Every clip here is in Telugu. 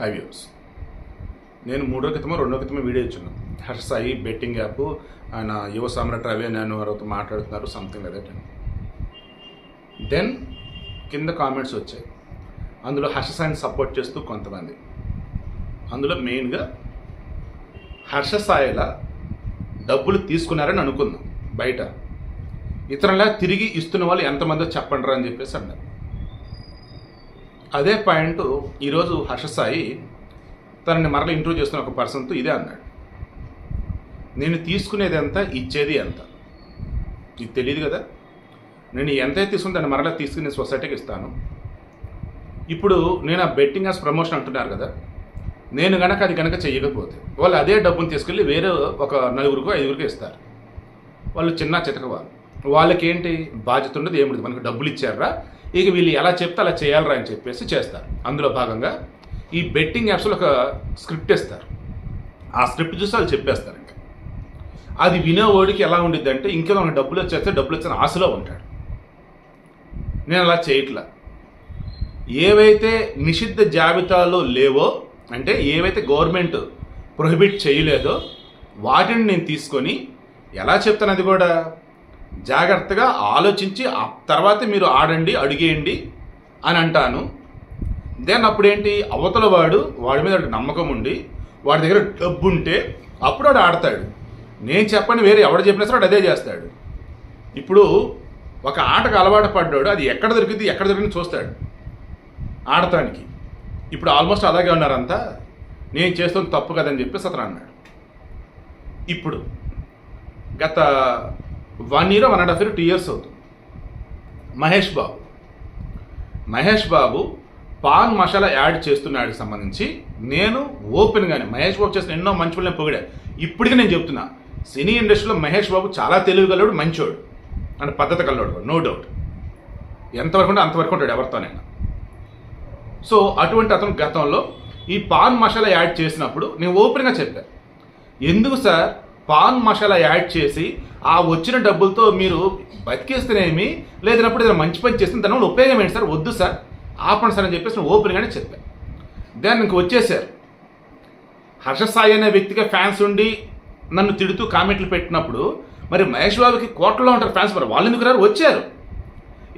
హై వ్యూస్ నేను మూడో క్రితమో రెండో క్రితమో వీడియో ఇచ్చాను హర్ష సాయి బెట్టింగ్ యాప్ ఆయన యువ సామ్రాట్ రవి నేను వారితో మాట్లాడుతున్నారు సంథింగ్ అదే దెన్ కింద కామెంట్స్ వచ్చాయి. అందులో హర్ష సాయిని సపోర్ట్ చేస్తూ కొంతమంది. అందులో మెయిన్గా హర్ష సాయిలా డబ్బులు తీసుకున్నారని అనుకుందాం బయట. ఇతరులా తిరిగి ఇస్తున్న వాళ్ళు ఎంతమందో చెప్పండి అని చెప్పేసి అన్నారు. అదే పాయింట్ ఈరోజు హర్షసాయి తనని మరల ఇంటర్వ్యూ చేస్తున్న ఒక పర్సన్తో ఇదే అన్నాడు. నేను తీసుకునేది ఎంత ఇచ్చేది ఎంత? ఇది తెలియదు కదా? నేను ఎంతైతే తీసుకుని దాన్ని మరలా తీసుకుని సొసైటీకి ఇస్తాను. ఇప్పుడు నేను ఆ బెట్టింగ్ యాస్ ప్రమోషన్ అంటున్నారు కదా? నేను గనక అది కనుక చేయకపోతే వాళ్ళు అదే డబ్బును తీసుకెళ్ళి వేరే ఒక నలుగురికో ఐదుగురికో ఇస్తారు. వాళ్ళు చిన్న చితక వాళ్ళు. వాళ్ళకేంటి? బాధ్యత ఉండదు ఏముండదు. మనకు డబ్బులు ఇచ్చారా ఇక వీళ్ళు ఎలా చెప్తే అలా చేయాలరా అని చెప్పేసి చేస్తారు. అందులో భాగంగా ఈ బెట్టింగ్ యాప్స్లో ఒక స్క్రిప్ట్ ఇస్తారు ఆ స్క్రిప్ట్ చూసి వాళ్ళు చెప్పేస్తారు ఇంకా. అది వినేవాడికి ఎలా ఉండిద్ది అంటే ఇంకేదో డబ్బులు వచ్చేస్తే డబ్బులు వచ్చిన ఆశలో ఉంటాడు. నేను అలా చేయట్లా. ఏవైతే నిషిద్ధ జాబితాలో లేవో అంటే ఏవైతే గవర్నమెంట్ ప్రొహిబిట్ చేయలేదో వాటిని నేను తీసుకొని ఎలా చెప్తాను అది కూడా? జాగ్రత్తగా ఆలోచించి ఆ తర్వాత మీరు ఆడండి అడిగేయండి అని అంటాను. దెన్ అప్పుడు ఏంటి అవతల వాడు వాడి మీద నమ్మకం ఉండి వాడి దగ్గర డబ్బు ఉంటే అప్పుడు వాడు ఆడతాడు. నేను చెప్పని వేరే ఎవడు చెప్పినా సరే వాడు అదే చేస్తాడు. ఇప్పుడు ఒక ఆటకు అలవాటు పడ్డాడు అది ఎక్కడ దొరికింది ఎక్కడ దొరికింది చూస్తాడు ఆడటానికి ఇప్పుడు ఆల్మోస్ట్ అలాగే ఉన్నారంతా. నేను చేస్తుంది తప్పు కదని చెప్పేసి అతను అన్నాడు. ఇప్పుడు గత one year one and half year two years అవుతుంది. మహేష్ బాబు. మహేష్ బాబు పాన్ మసాలా యాడ్ చేస్తున్నాడు సంబంధించి. నేను ఓపెన్గానే మహేష్ బాబు చేసిన ఎన్నో మంచి పనులు పొగిడా. ఇప్పటికీ నేను చెప్తున్నా సినీ ఇండస్ట్రీలో మహేష్ బాబు చాలా తెలివిగలడు మంచోడు. అండ్ పద్ధతి కలవాడు నో డౌట్ ఎంతవరకు ఉంటే అంతవరకు ఉంటాడు ఎవరితోనైనా. సో అటువంటి అతను గతంలో ఈ పాన్ మసాలా యాడ్ చేసినప్పుడు నేను ఓపెన్గా చెప్పాను ఎందుకు సార్? పాన్ మసాలా యాడ్ చేసి ఆ వచ్చిన డబ్బులతో మీరు బతికేస్తేనేమి? లేదన్నప్పుడు ఏదైనా మంచి పని చేస్తే దానివల్ల ఉపయోగం ఏంటి సార్? వద్దు సార్. ఆపండి సార్ అని చెప్పేసి ఓపెన్గానే చెప్పాను. దాన్ని ఇంక వచ్చేసారు. హర్ష సాయి అనే వ్యక్తిగా ఫ్యాన్స్ ఉండి నన్ను తిడుతూ కామెంట్లు పెట్టినప్పుడు మరి మహేష్ బాబుకి కోట్లలో ఉంటారు ఫ్యాన్స్ మరి వాళ్ళు ఎందుకు రారు? వచ్చారు.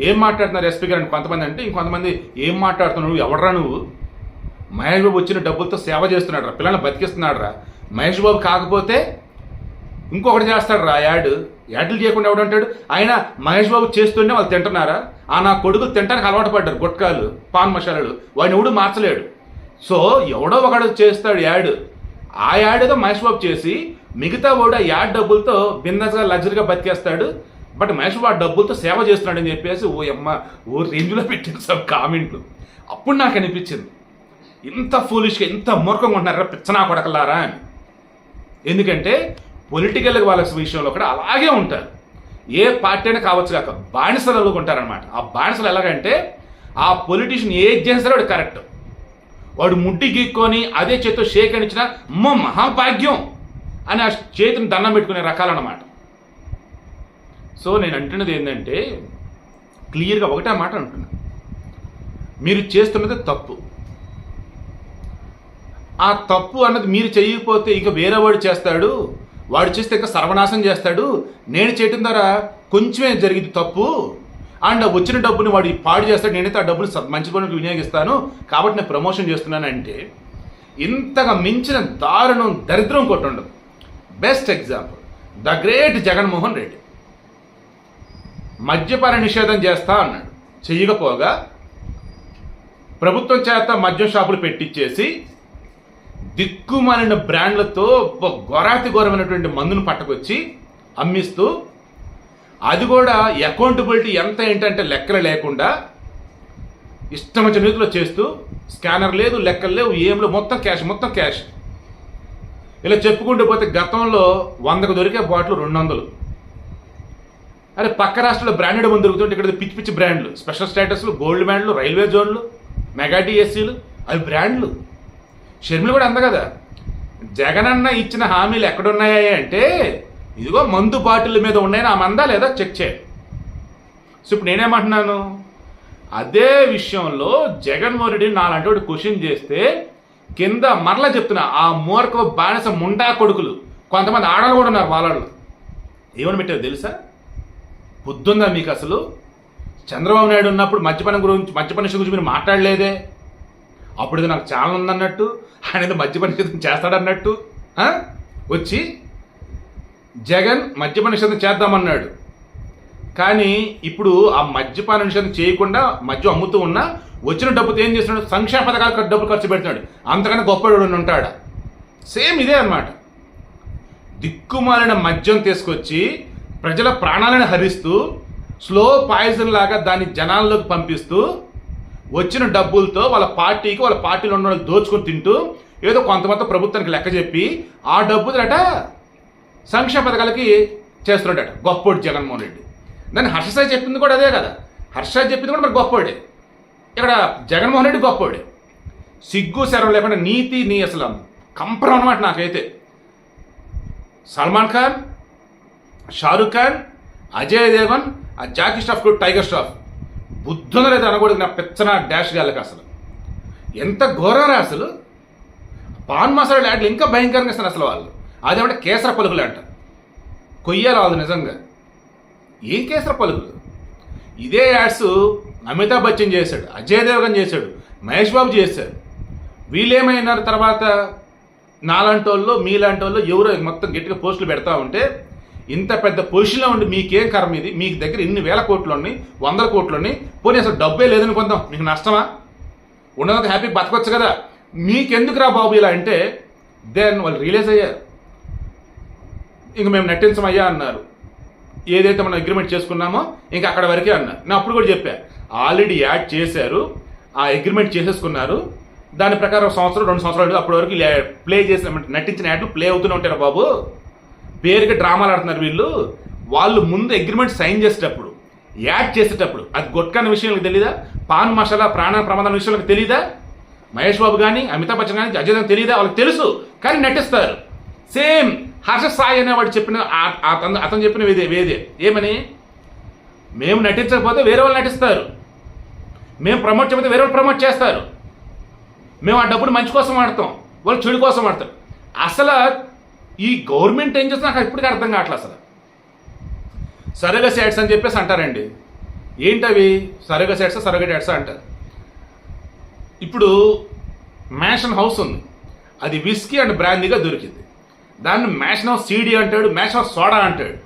ఏం మాట్లాడుతున్నారు ఎస్పీ గారు కొంతమంది అంటే ఇంకొంతమంది ఏం మాట్లాడుతున్నావు నువ్వు? ఎవడరా నువ్వు? మహేష్ బాబు వచ్చిన డబ్బులతో సేవ చేస్తున్నాడు రా పిల్లల్ని బతికిస్తున్నాడు రా మహేష్ బాబు కాకపోతే ఇంకొకటి చేస్తాడు రా యాడ్. యాడ్లు చేయకుండా ఎవడంటాడు ఆయన మహేష్ బాబు చేస్తూనే వాళ్ళు తింటున్నారా? ఆ నా కొడుకులు తింటానికి అలవాటు పడ్డారు గుట్కాలు పాన్ మసాలాలు. వాడిని ఎవడు మార్చలేడు. సో ఎవడో ఒకడు చేస్తాడు యాడ్. ఆ యాడ్ ఏదో మహేష్ బాబు చేసి మిగతా వాడు ఆ యాడ్ డబ్బులతో బిందస్గా లగ్జరీగా బతికేస్తాడు. బట్ మహేష్ బాబు ఆ డబ్బులతో సేవ చేస్తున్నాడు అని చెప్పేసి ఓ అమ్మ ఓ రేంజ్లో పెట్టింది సార్ కామెంట్లు. అప్పుడు నాకు అనిపించింది ఇంత ఫూలిష్గా ఇంత మూర్ఖంగా ఉంటున్నారా పిచ్చనా కొడకలారా అని. ఎందుకంటే పొలిటికల్ వాళ్ళ విషయంలో కూడా అలాగే ఉంటారు. ఏ పార్టీ అయినా కావచ్చు కాక బానిసలు ఉంటారనమాట ఆ బానిసలు ఎలాగంటే ఆ పొలిటీషియన్ ఏది చేస్తారో వాడు కరెక్ట్ వాడు ముడ్డి గీక్కొని అదే చేతితో షేక్ అని ఇచ్చిన మహాభాగ్యం అని ఆ చేతిని దండం పెట్టుకునే రకాలన్నమాట. సో నేను అంటున్నది ఏంటంటే క్లియర్గా ఒకటే మాట అంటున్నా. మీరు చేస్తున్నది తప్పు. ఆ తప్పు అన్నది మీరు చేయకపోతే ఇక వేరే వాడు చేస్తాడు. వాడు చేస్తే ఇంకా సర్వనాశం చేస్తాడు. నేను చేయటం ద్వారా కొంచెమే జరిగింది తప్పు. అండ్ వచ్చిన డబ్బుని వాడు పాడు చేస్తాడు. నేనైతే ఆ డబ్బుని మంచి పనులకు వినియోగిస్తాను. కాబట్టి నేను ప్రమోషన్ చేస్తున్నానంటే ఇంతగా మించిన దారుణం దరిద్రం కొట్టుండదు best example the great Jaganmohan Reddy. మద్యపాన నిషేధం చేస్తా అన్నాడు. చెయ్యకపోగా ప్రభుత్వం చేత మద్యం షాపులు పెట్టించేసి దిక్కుమాలిన బ్రాండ్లతో గొరాతి ఘోరమైనటువంటి మందును పట్టుకొచ్చి అమ్మిస్తూ అది కూడా అకౌంటబిలిటీ ఎంత ఏంటంటే లెక్కలు లేకుండా ఇష్టం వచ్చిన రీతిలో చేస్తూ స్కానర్ లేదు లెక్కలు లేవు ఏం లేవు మొత్తం క్యాష్ మొత్తం క్యాష్. ఇలా చెప్పుకుంటూ పోతే గతంలో వందకు దొరికే బాటిల్ రెండు వందలు అరే పక్క రాష్ట్రంలో బ్రాండెడ్ మందు దొరుకుతుంటే ఇక్కడ పిచ్చి పిచ్చి బ్రాండ్లు స్పెషల్ స్టేటస్లు గోల్డ్ బ్యాండ్లు రైల్వే జోన్లు మెగా డిఎస్సీలు అవి బ్రాండ్లు షర్మిల కూడా అంద కదా. జగనన్న ఇచ్చిన హామీలు ఎక్కడున్నాయా అంటే ఇదిగో మందు బాటిల్ మీద ఉన్నాయని ఆ మందా లేదా చెక్ చేయండి సో ఇప్పుడు నేనేమంటున్నాను? అదే విషయంలో జగన్మోహన్ రెడ్డి నాలంటి క్వశ్చన్ చేస్తే కింద మరలా చెప్తున్నా ఆ మూర్ఖ బానిస ముండా కొడుకులు కొంతమంది ఆడలు కూడా ఉన్నారు వాళ్ళలో ఏమని పెట్టారు తెలుసా? పొద్దుందా మీకు అసలు? చంద్రబాబు నాయుడు ఉన్నప్పుడు మద్యపన గురించి మద్యపన గురించి మీరు మాట్లాడలేదే? అప్పుడు నాకు చాలా ఉందన్నట్టు ఆయన ఏదో మద్యపాన నిషేధం చేస్తాడన్నట్టు వచ్చి జగన్ మద్యపాన నిషేధం చేద్దామన్నాడు. కానీ ఇప్పుడు ఆ మద్యపాన నిషేధం చేయకుండా మద్యం అమ్ముతూ ఉన్నా వచ్చిన డబ్బుతో ఏం చేస్తున్నాడు? సంక్షేమ పథకాలకు డబ్బులు ఖర్చు పెడుతున్నాడు. అంతకన్నా గొప్పవాడు ఉంటాడా? సేమ్ ఇదే అన్నమాట. దిక్కుమాలిన మద్యం తీసుకొచ్చి ప్రజల ప్రాణాలను హరిస్తూ స్లో పాయిజన్ లాగా దాన్ని జనాల్లోకి పంపిస్తూ వచ్చిన డబ్బులతో వాళ్ళ పార్టీకి వాళ్ళ పార్టీలో ఉన్న వాళ్ళు దోచుకొని తింటూ ఏదో కొంతమంది ప్రభుత్వానికి లెక్క చెప్పి ఆ డబ్బులట సంక్షేమ పథకాలకి చేస్తున్నాడట గొప్పోడు జగన్మోహన్ రెడ్డి. దాన్ని హర్షసాయి చెప్పింది కూడా అదే కదా. హర్షసాయి చెప్పింది కూడా మరి గొప్పోడే. ఇక్కడ జగన్మోహన్ రెడ్డి గొప్పోడే. సిగ్గు శరం లేకుండా నీతి నీ అసలు కంపరం అనమాట నాకైతే. సల్మాన్ ఖాన్ షారుఖ్ ఖాన్ అజయ్ దేవన్ ఆ జాకీ స్టాఫ్ టైగర్ స్టాఫ్. బుద్ధున లేదు అనకూడదు నా పెచ్చన డాష్ గాలకి అసలు. ఎంత ఘోరరా అసలు. పాన్ మసాలా యాడ్లు ఇంకా భయంకరంగా ఇస్తారు అసలు వాళ్ళు. అదేమంటే కేసర పలుకులు అంట. కొయ్యాలి వాళ్ళు నిజంగా. ఏం కేసర పలుకులు? ఇదే యాడ్స్ అమితాబ్ బచ్చన్ చేశాడు అజయ్ దేవగన్ చేశాడు మహేష్ బాబు చేశాడు వీళ్ళేమైనారు తర్వాత నాలాంటి వాళ్ళు మీలాంటి వాళ్ళు ఎవరో మొత్తం గట్టిగా పోస్టులు పెడతా ఉంటే ఇంత పెద్ద పొజిషన్లో ఉండి మీకేం కర్మ ఇది? మీకు దగ్గర ఇన్ని వేల కోట్లు ఉన్నాయి వందల కోట్లు ఉన్నాయి. పోనీ అసలు డబ్బే లేదని కొందాం. మీకు నష్టమా? ఉన్నదంత హ్యాపీ బతకొచ్చు కదా. మీకెందుకు రా బాబు ఇలా అంటే దెన్ వాళ్ళు రియలైజ్ అయ్యారు. ఇంక మేము నటించమయ్యా అన్నారు. ఏదైతే మనం అగ్రిమెంట్ చేసుకున్నామో ఇంకా అక్కడ వరకే అన్నారు. నేను అప్పుడు కూడా చెప్పా. ఆల్రెడీ యాడ్ చేశారు. ఆ అగ్రిమెంట్ చేసేసుకున్నారు. దాని ప్రకారం ఒక సంవత్సరం రెండు సంవత్సరాలు అప్పటి వరకు ప్లే చేసిన నటించిన యాడ్ ప్లే అవుతూనే ఉంటారు బాబు. పేరుకి డ్రామాలు ఆడుతున్నారు వీళ్ళు. వాళ్ళు ముందు అగ్రిమెంట్ సైన్ చేసేటప్పుడు యాడ్ చేసేటప్పుడు అది గొట్కాన విషయాలకు తెలీదా? పాన్ మసాలా ప్రాణ ప్రమాదం విషయాలకు తెలీదా? మహేష్ బాబు కానీ అమితాబ్ బచ్చన్ కానీ అజయ్ తెలియదా వాళ్ళకి తెలుసు కానీ నటిస్తారు సేమ్ హర్ష సాయి అనేవాడు చెప్పిన అతను అతను చెప్పిన వేదే వేదే. ఏమని? మేము నటించకపోతే వేరే వాళ్ళు నటిస్తారు. మేము ప్రమోట్ చేయకపోతే వేరే వాళ్ళు ప్రమోట్ చేస్తారు. మేము ఆ డబ్బులు మంచి కోసం ఆడతాం వాళ్ళు చెడు కోసం ఆడతారు అసలు ఈ గవర్నమెంట్ ఏం చేస్తుందో నాకు ఇప్పటికీ అర్థం కావట్లేదు అసలు. సరగ యాడ్స్ అని చెప్పేసి అంటారండి. ఏంటవి? సరగ యాడ్స్ సరగ యాడ్స్ అంటారు. ఇప్పుడు మ్యాషన్ హౌస్ ఉంది. అది విస్కీ అండ్ బ్రాందీగా దొరికింది. దాన్ని మ్యాషన్ హౌస్ సీడీ అంటాడు మ్యాషన్ హౌస్ సోడా అంటాడు.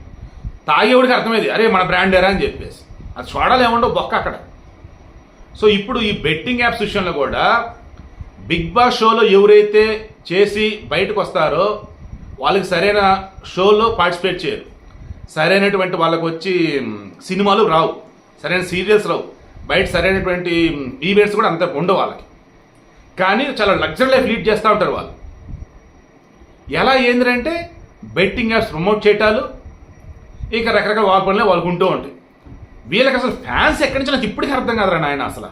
తాగేవాడికి అర్థమైంది? అరే మన బ్రాండేరా అని చెప్పేసి. అది సోడాలు ఏముండవు? బొక్క అక్కడ. సో ఇప్పుడు ఈ బెట్టింగ్ యాప్స్ విషయంలో కూడా బిగ్ బాస్ షోలో ఎవరైతే చేసి బయటకు వస్తారో వాళ్ళకి సరైన షోలో పార్టిసిపేట్ చేయరు. సరైనటువంటి వాళ్ళకు వచ్చి సినిమాలు రావు. సరైన సీరియల్స్ రావు. బయట సరైనటువంటి ఈవెంట్స్ కూడా అంత ఉండవు వాళ్ళకి. కానీ చాలా లగ్జరీ లైఫ్ లీడ్ చేస్తూ ఉంటారు వాళ్ళు. ఎలా ఏంటంటే బెట్టింగ్ యాప్స్ ప్రమోట్ చేయటాలు ఇంకా రకరకాల వాళ్ళ పనులే వాళ్ళకు ఉంటూ ఉంటాయి. వీళ్ళకి అసలు ఫ్యాన్స్ ఎక్కడి నుంచి నాకు ఇప్పటికీ అర్థం కాదురా నాయన అసలు.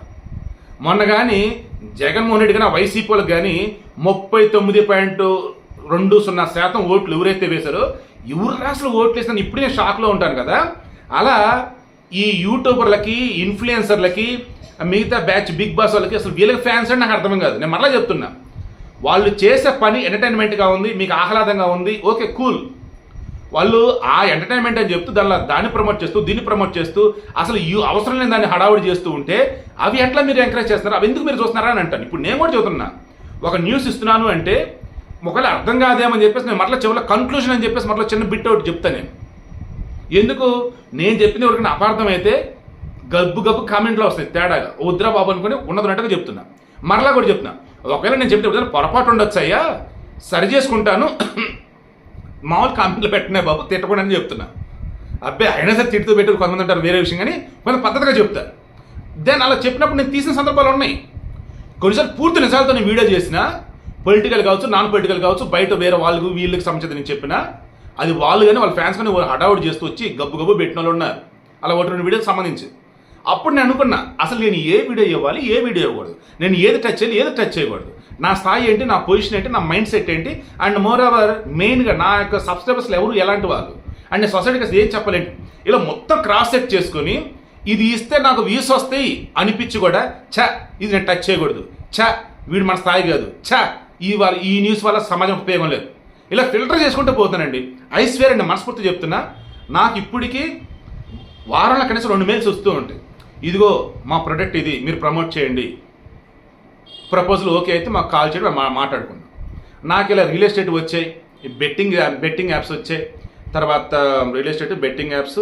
మొన్న కానీ జగన్మోహన్ రెడ్డి కానీ వైసీపీ వాళ్ళకి కానీ ముప్పై తొమ్మిది పాయింట్ రెండు సున్నా శాతం ఓట్లు ఎవరైతే వేశారో ఎవరు అసలు ఓట్లు వేసిన ఇప్పుడు నేను షాక్లో ఉంటాను కదా. అలా ఈ యూట్యూబర్లకి ఇన్ఫ్లుయెన్సర్లకి మిగతా బ్యాచ్ బిగ్ బాస్ వాళ్ళకి అసలు వీళ్ళకి ఫ్యాన్స్ అని నాకు అర్థం కాదు. నేను మరలా చెప్తున్నా. వాళ్ళు చేసే పని ఎంటర్టైన్మెంట్గా ఉంది మీకు ఆహ్లాదంగా ఉంది. Okay cool. వాళ్ళు ఆ ఎంటర్టైన్మెంట్ అని చెప్తూ దానిలో దాన్ని ప్రమోట్ చేస్తూ దీన్ని ప్రమోట్ చేస్తూ అసలు ఈ అవసరం లేని దాన్ని హడావుడి చేస్తూ ఉంటే అవి ఎట్లా మీరు ఎంకరేజ్ చేస్తున్నారు? అవి ఎందుకు మీరు చూస్తున్నారా అని అంటాను. ఇప్పుడు నేను కూడా చెబుతున్నా. ఒక న్యూస్ ఇస్తున్నాను అంటే ఒకవేళ అర్థం కాదేమని చెప్పేసి నేను మరలా చివరిలో కన్క్లూజన్ అని చెప్పేసి మరలా చిన్న బిట్ ఒకటి చెప్తాను. నేను ఎందుకు? నేను చెప్పిన ఎవరికైనా అపార్థం అయితే గబ్బు గబ్బు కామెంట్లో వస్తాయి తేడాగా. వద్దురా బాబు అనుకుని ఉన్నదన్నట్టుగా చెప్తున్నా. మరలా కూడా చెప్తున్నా. ఒకవేళ నేను చెప్తే పొరపాటు ఉండొచ్చు అయ్యా సరి చేసుకుంటాను. మామూలు కామెంట్లు పెట్టినా బాబు తిట్టకుండా అని చెప్తున్నా. అబ్బాయి అయినా సరే తిట్టుతూ పెట్టు కొంతమంది ఉంటారు వేరే విషయం కానీ కొంత పద్ధతిగా చెప్తారు దెన్ అలా చెప్పినప్పుడు నేను తీసిన సందర్భాలు ఉన్నాయి. కొన్నిసార్లు పూర్తి నిజాలతో నేను వీడియో చేసినా పొలిటికల్ కావచ్చు నాన్ పొలిటికల్ కావచ్చు బయట వేరే వాళ్ళకు వీళ్ళకి సంబంధించి నేను చెప్పిన అది వాళ్ళు కానీ వాళ్ళ ఫ్యాన్స్ కానీ హడావుడి చేస్తూ వచ్చి గబ్బు గబ్బు పెట్టిన వాళ్ళు ఉన్నారు. అలా ఒకటి రెండు వీడియోకి సంబంధించి. అప్పుడు నేను అనుకున్నా అసలు నేను ఏ వీడియో ఇవ్వాలి ఏ వీడియో ఇవ్వకూడదు. నేను ఏది టచ్ చేయాలి ఏది టచ్ చేయకూడదు. నా స్థాయి ఏంటి నా పొజిషన్ ఏంటి నా మైండ్ సెట్ ఏంటి అండ్ మోర్ ఓవర్ మెయిన్గా నా యొక్క సబ్స్క్రైబర్స్లు ఎవరు ఎలాంటి వాళ్ళు? అండ్ సొసైటీకి అసలు ఏం చెప్పలేంటి ఇలా మొత్తం క్రాస్ సెట్ చేసుకొని ఇది ఇస్తే నాకు వ్యూస్ వస్తాయి అనిపించి కూడా ఛ ఇది నేను టచ్ చేయకూడదు. ఛ వీడు మన స్థాయి కాదు. ఛ ఈ వాళ్ళ ఈ న్యూస్ వల్ల సమాజం ఉపయోగం లేదు. ఇలా ఫిల్టర్ చేసుకుంటూ పోతానండి ఐశ్వర్య అండి మనస్ఫూర్తి చెప్తున్నా నాకు ఇప్పటికీ వారంలో కనీసం రెండు మెయిల్స్ వస్తూ ఉంటాయి. ఇదిగో మా ప్రొడక్ట్ ఇది మీరు ప్రమోట్ చేయండి. ప్రపోజల్ ఓకే అయితే మాకు కాల్ చేయడం మా మాట్లాడుకుందాం. నాకు ఇలా రియల్ ఎస్టేట్ వచ్చాయి బెట్టింగ్ బెట్టింగ్ యాప్స్ వచ్చాయి. తర్వాత real estate betting apps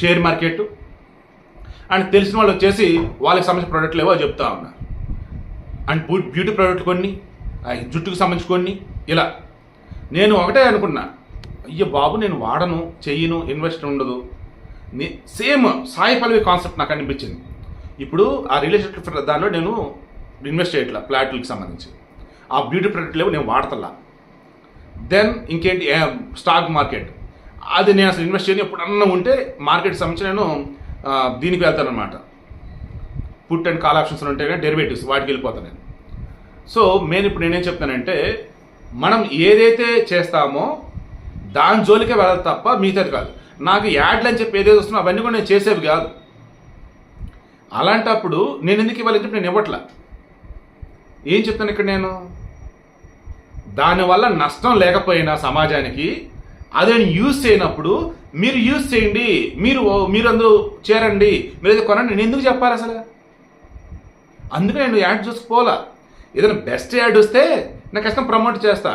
share market and తెలిసిన వాళ్ళు వచ్చేసి వాళ్ళకి సంబంధించిన ప్రోడక్ట్లు ఏవో చెప్తా ఉన్నారు అండ్ బ్యూటీ ప్రోడక్ట్ కొన్ని. జుట్టుకు సంబంధించుకొని ఇలా. నేను ఒకటే అనుకున్నా అయ్యో బాబు నేను వాడను చెయ్యను ఇన్వెస్ట్ ఉండదు. నే- సేమ్ సాయి పల్లవి కాన్సెప్ట్ నాకు అనిపించింది. ఇప్పుడు ఆ రిలేషన్షిప్ దానిలో నేను ఇన్వెస్ట్ చేయట్లా ఫ్లాట్లకు సంబంధించి. ఆ బ్యూటీ ప్రొడక్ట్ లేవు నేను వాడతలా దెన్ ఇంకేంటి స్టాక్ మార్కెట్ అది నేను అసలు ఇన్వెస్ట్ చేయని ఎప్పుడన్నా ఉంటే మార్కెట్ సంబంధించి నేను దీనికి వెళ్తాను అనమాట పుట్ అండ్ కాల్ ఆప్షన్స్ ఉంటాయి కానీ డెరివేటివ్స్ వాటికి వెళ్ళిపోతాను నేను. సో నేను ఇప్పుడు నేనేం చెప్తానంటే మనం ఏదైతే చేస్తామో దాని జోలికే వెళ్ళాలి తప్ప మిగతాది కాదు. నాకు యాడ్లు అని చెప్పి ఏదైతే వస్తున్నా అవన్నీ కూడా నేను చేసేవి కాదు. అలాంటప్పుడు నేను ఎందుకు ఇవ్వాలని చెప్పి నేను ఇవ్వట్లా? ఏం చెప్తాను ఇక్కడ నేను? దానివల్ల నష్టం లేకపోయినా సమాజానికి అదే యూజ్ చేయనప్పుడు మీరు యూజ్ చేయండి మీరు మీరు అందరూ చేరండి మీరు ఏదో కొనండి నేను ఎందుకు చెప్పాలి అసలు? అందుకే నేను యాడ్ చూసుకోవాలా ఏదైనా బెస్ట్ యాడ్ వస్తే నాకు కష్టం ప్రమోట్ చేస్తా.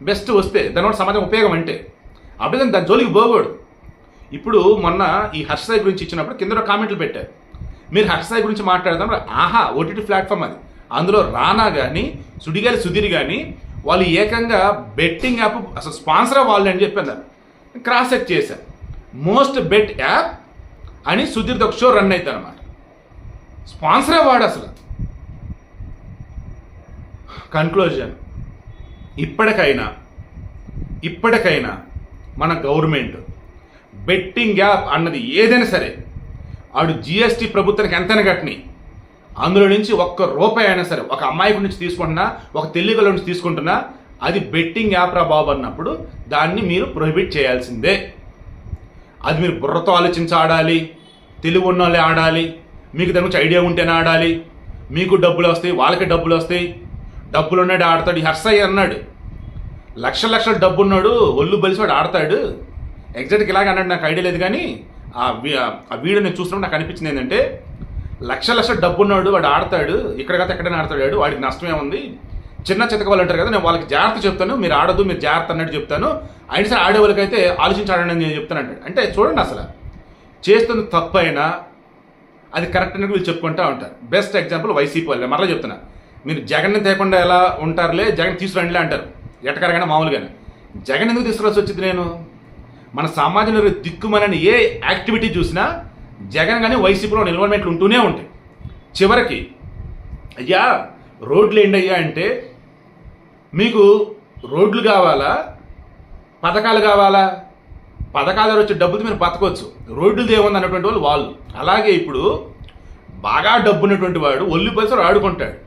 బెస్ట్ వస్తే దానివల్ల సమాజం ఉపయోగం అంటే. అప్పుడు దాని జోలికి పోకూడదు. ఇప్పుడు మొన్న ఈ హర్షసాయి గురించి ఇచ్చినప్పుడు కింద కామెంట్లు పెట్టారు మీరు హర్షసాయి గురించి మాట్లాడదాం ఆహా ఓటీటీ ప్లాట్ఫామ్ అది. అందులో రానా కానీ సుడిగాలి సుధీర్ కానీ వాళ్ళు ఏకంగా బెట్టింగ్ యాప్ అసలు స్పాన్సర్ వాళ్ళు అని చెప్పాను క్రాస్ చెక్ చేశాను మోస్ట్ బెట్ యాప్ అని సుధీర్ ఒక షో రన్ అవుతుంది అనమాట స్పాన్సరే వాడు అసలు? కన్క్లూజన్ ఇప్పటికైనా ఇప్పటికైనా మన గవర్నమెంట్ బెట్టింగ్ యాప్ అన్నది ఏదైనా సరే ఆడు జిఎస్టీ ప్రభుత్వానికి ఎంతైనా కట్టని అందులో నుంచి ఒక్క రూపాయి అయినా సరే ఒక అమ్మాయి నుంచి తీసుకుంటున్నా ఒక తెలుగులో నుంచి తీసుకుంటున్నా అది బెట్టింగ్ యాప్ రా బాబు అన్నప్పుడు దాన్ని మీరు ప్రొహిబిట్ చేయాల్సిందే. అది మీరు బుర్రతో ఆలోచించి ఆడాలి తెలివి ఉన్న వాళ్ళే ఆడాలి మీకు దాని గురించి ఐడియా ఉంటేనే ఆడాలి మీకు డబ్బులు వస్తాయి వాళ్ళకి డబ్బులు వస్తాయి డబ్బులు ఉన్నాడు ఆడతాడు. హర్షయ్య అన్నాడు లక్ష లక్షల డబ్బు ఉన్నాడు ఒళ్ళు బలిసివాడు ఆడతాడు. ఎగ్జాక్ట్గా ఇలాగ అన్నాడు నాకు ఐడియా లేదు కానీ ఆ వీ- ఆ వీడియో నేను చూసినప్పుడు నాకు అనిపించింది ఏంటంటే లక్ష లక్షల డబ్బు ఉన్నాడు వాడు ఆడతాడు. ఇక్కడ కదా ఎక్కడైనా ఆడతాడు వాడికి నష్టమే ఉంది. చిన్న చితక వాళ్ళు అంటారు కదా నేను వాళ్ళకి జాగ్రత్త చెప్తాను. మీరు ఆడదు మీరు జాగ్రత్త అన్నట్టు చెప్తాను. అయినా సరే ఆడే వాళ్ళకైతే ఆలోచించి ఆడండి నేను చెప్తాను అంటాడు. అంటే చూడండి అసలు చేస్తున్న తప్పు అయినా అది కరెక్ట్ అని వీళ్ళు చెప్పుకుంటా ఉంటారు. బెస్ట్ ఎగ్జాంపుల్ వైసీపీ వాళ్ళే. మరలా చెప్తున్నా. మీరు జగన్ని తేకుండా ఎలా ఉంటారులే? జగన్ తీసుకురండిలే అంటారు. ఎట్టకరగానే మామూలుగానే. జగన్ ఎందుకు తీసుకురాల్సి వచ్చింది నేను? మన సమాజంలో దిక్కుమనని ఏ యాక్టివిటీ చూసినా జగన్ కానీ వైసీపీలో ఇన్వాల్వ్మెంట్లు ఉంటూనే ఉంటాయి. చివరికి అయ్యా రోడ్లు ఏంటి అయ్యా అంటే మీకు రోడ్లు కావాలా? పథకాలు కావాలా? పథకాలు వచ్చే డబ్బులు మీరు బతకవచ్చు రోడ్లు ఏముంది అన్నటువంటి వాళ్ళు వాళ్ళు. అలాగే ఇప్పుడు బాగా డబ్బు ఉన్నటువంటి వాడు ఒళ్ళు పైసలు ఆడుకుంటాడు.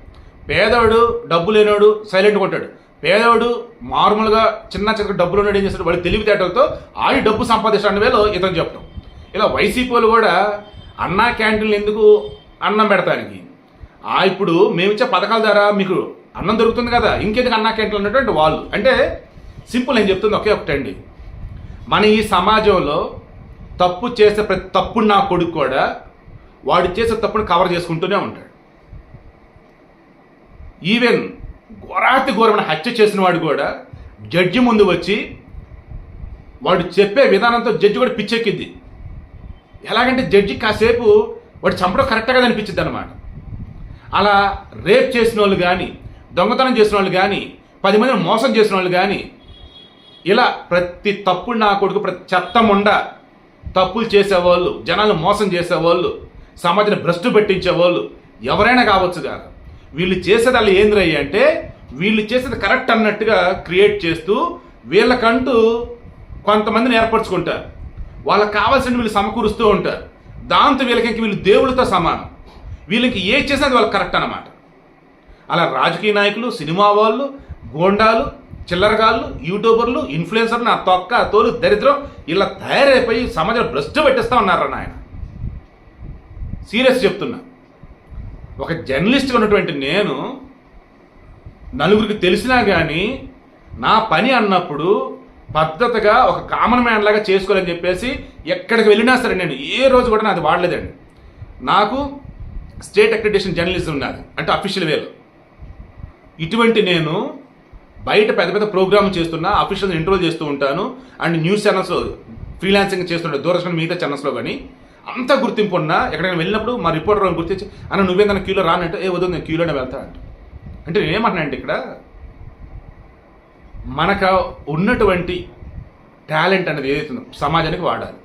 పేదవాడు డబ్బు లేనివాడు సైలెంట్గా ఉంటాడు. పేదవాడు మామూలుగా చిన్న చిన్న డబ్బులు ఉన్నాడు ఏం చేస్తాడు? వాడు తెలివితేటలతో ఆడి డబ్బు సంపాదించడానికి వేలో ఇతను చెప్పడం ఇలా వైసీపీ వాళ్ళు కూడా అన్నా క్యాంటీన్లు ఎందుకు అన్నం పెడతానికి? ఆ ఇప్పుడు మేము ఇచ్చే పథకాల ద్వారా మీకు అన్నం దొరుకుతుంది కదా ఇంకెందుకు అన్నా క్యాంటీన్లు ఉన్నటువంటి వాళ్ళు. అంటే సింపుల్ నేను చెప్తుంది ఒకే ఒకటండి మన ఈ సమాజంలో తప్పు చేసే ప్రతి తప్పుడు నా కొడుకు కూడా వాడు చేసే తప్పును కవర్ చేసుకుంటూనే ఉంటాడు. ఈవెన్ ఘోరాతి ఘోరమైన హత్య చేసిన వాడు కూడా జడ్జి ముందు వచ్చి వాడు చెప్పే విధానంతో జడ్జి కూడా పిచ్చెక్కింది. ఎలాగంటే జడ్జి కాసేపు వాడు చంపడం కరెక్ట్గా కదా అనిపించింది అనమాట అలా రేప్ చేసిన వాళ్ళు కానీ దొంగతనం చేసిన వాళ్ళు కానీ పది మందిని మోసం చేసిన వాళ్ళు కానీ ఇలా ప్రతి తప్పుడు నా కొడుకు ప్రతి చెత్తముండ తప్పులు చేసేవాళ్ళు జనాలను మోసం చేసేవాళ్ళు సమాజాన్ని భ్రష్టు పెట్టించేవాళ్ళు ఎవరైనా కావచ్చు కాదు వీళ్ళు చేసేది అలా అంటే వీళ్ళు చేసేది కరెక్ట్ అన్నట్టుగా క్రియేట్ చేస్తూ వీళ్ళకంటూ కొంతమందిని ఏర్పరచుకుంటారు. వాళ్ళకి కావాల్సిన వీళ్ళు సమకూరుస్తూ ఉంటారు. దాంతో వీళ్ళకి ఇంక వీళ్ళు దేవుళ్ళతో సమానం. వీళ్ళకి ఏ చేసేది వాళ్ళు కరెక్ట్ అన్నమాట. అలా రాజకీయ నాయకులు సినిమా వాళ్ళు గోండాలు చిల్లరగాళ్ళు యూట్యూబర్లు ఇన్ఫ్లుయెన్సర్లు నా తొక్క తోలు దరిద్రం ఇలా తయారైపోయి సమాజం భ్రష్టు పెట్టిస్తా ఉన్నారా నాయన? సీరియస్ చెప్తున్నా. ఒక జర్నలిస్ట్గా ఉన్నటువంటి నేను నలుగురికి తెలిసినా కానీ నా పని అన్నప్పుడు పద్ధతిగా ఒక కామన్ మ్యాన్ లాగా చేసుకోవాలని చెప్పేసి ఎక్కడికి వెళ్ళినా సరే నేను ఏ రోజు కూడా నాది వాడలేదండి. నాకు స్టేట్ అక్రిడేషన్ జర్నలిజం ఉన్నది అంటే అఫీషియల్ వేలో. ఇటువంటి నేను బయట పెద్ద పెద్ద ప్రోగ్రామ్ చేస్తున్నా అఫీషియల్ ఇంటర్వ్యూ చేస్తూ ఉంటాను అండ్ న్యూస్ ఛానల్స్లో ఫ్రీలాన్సింగ్ చేస్తుంటే దూరదర్శన్ మిగతా ఛానల్స్లో కానీ అంత గుర్తింపు ఉన్నా ఎక్కడికైనా వెళ్ళినప్పుడు మా రిపోర్టర్ గుర్తించి అన్న నువ్వే నన్ను క్యూలో రానంటే ఏ వద్దు నేను క్యూలోనే వెళ్తా అంట. అంటే నేనేమంటున్నా అంటే ఇక్కడ మనకు ఉన్నటువంటి టాలెంట్ అనేది ఏదైతే ఉందో సమాజానికి వాడాలి.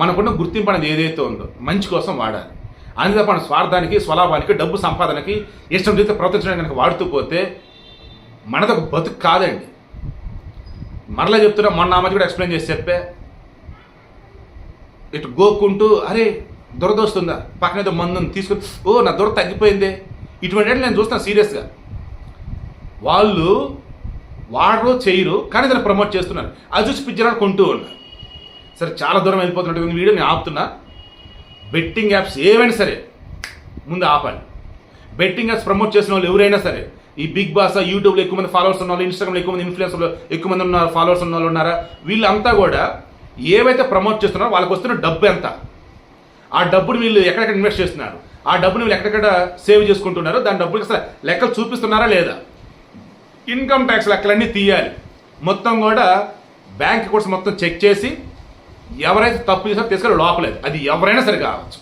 మనకున్న గుర్తింపు అనేది ఏదైతే ఉందో మంచి కోసం వాడాలి. అంతే మన స్వార్థానికి స్వలాభానికి డబ్బు సంపాదనకి ఇష్టం చేస్తే ప్రవర్తించడానికి కనుక వాడుతూ పోతే మనది ఒక బతుకు కాదండి. మరలా చెప్తున్నా మొన్న ఆ మధ్య కూడా ఎక్స్ప్లెయిన్ చేసి చెప్పే ఇటు గోక్కుంటూ అరే దురదొస్తుందా పక్కన ఏదో మందుని తీసుకుని ఓ నా దొర తగ్గిపోయిందే. ఇటువంటి వాటిని నేను చూస్తాను సీరియస్గా. వాళ్ళు వాడరు చేయరు కానీ దాన్ని ప్రమోట్ చేస్తున్నారు. అది చూసి పిచ్చరాడు కొంటూ ఉన్నారు. సరే చాలా దూరం వెళ్ళిపోతున్నట్టు వీడియో నేను ఆపుతున్నా. బెట్టింగ్ యాప్స్ ఏవైనా సరే ముందు ఆపాలి. బెట్టింగ్ యాప్స్ ప్రమోట్ చేసిన వాళ్ళు ఎవరైనా సరే ఈ బిగ్ బాస్ యూట్యూబ్లో ఎక్కువ మంది ఫాలోవర్స్ ఉన్న వాళ్ళు ఇన్స్టాగ్రామ్లో ఎక్కువ మంది ఇన్ఫ్లుయెన్సర్లు ఎక్కువ మంది ఉన్న ఫాలోవర్స్ ఉన్న వాళ్ళు ఉన్నారా? వీళ్ళంతా కూడా ఏవైతే ప్రమోట్ చేస్తున్నారో వాళ్ళకి వస్తున్న డబ్బు ఎంత? ఆ డబ్బుని వీళ్ళు ఎక్కడెక్కడ ఇన్వెస్ట్ చేస్తున్నారు? ఆ డబ్బుని వీళ్ళు ఎక్కడెక్కడ సేవ్ చేసుకుంటున్నారో దాని డబ్బులకి అసలు లెక్కలు చూపిస్తున్నారా లేదా? ఇన్కమ్ ట్యాక్స్ లెక్కలన్నీ తీయాలి. మొత్తం కూడా బ్యాంక్ అకౌంట్స్ మొత్తం చెక్ చేసి ఎవరైతే తప్పు చేసారో తీసుకెళ్ళి లోపలేదు. అది ఎవరైనా సరే కావచ్చు.